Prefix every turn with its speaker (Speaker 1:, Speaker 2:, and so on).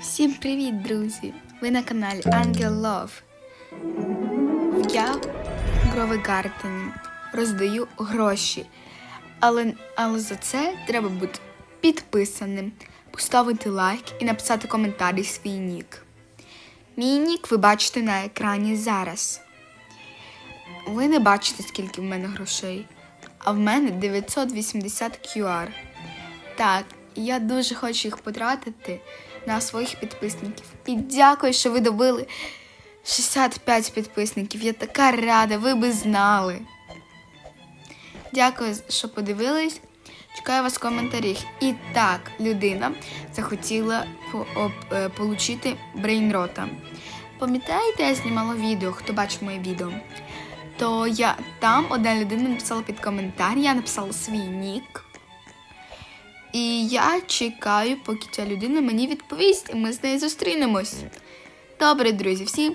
Speaker 1: Всім привіт, друзі! Ви на каналі Angel Love. Я в Гровегартені роздаю гроші. Але, але за це треба бути підписаним, поставити лайк і написати коментарі свій нік. Мій нік ви бачите на екрані зараз. Ви не бачите, скільки в мене грошей, а в мене 980 QR. Так, я дуже хочу їх потратити на своїх підписників. І дякую, що ви добили 65 підписників. Я така рада, ви би знали. Дякую, що подивились. Чекаю вас в коментарях. І так, людина захотіла об- е, брейнрота. Пам'ятаєте, я знімала відео, хто бачив моє відео? То я там одна людина написала під коментар, я написала свій нік. І я чекаю, поки ця людина мені відповість, і ми з нею зустрінемось. Добре, друзі, всім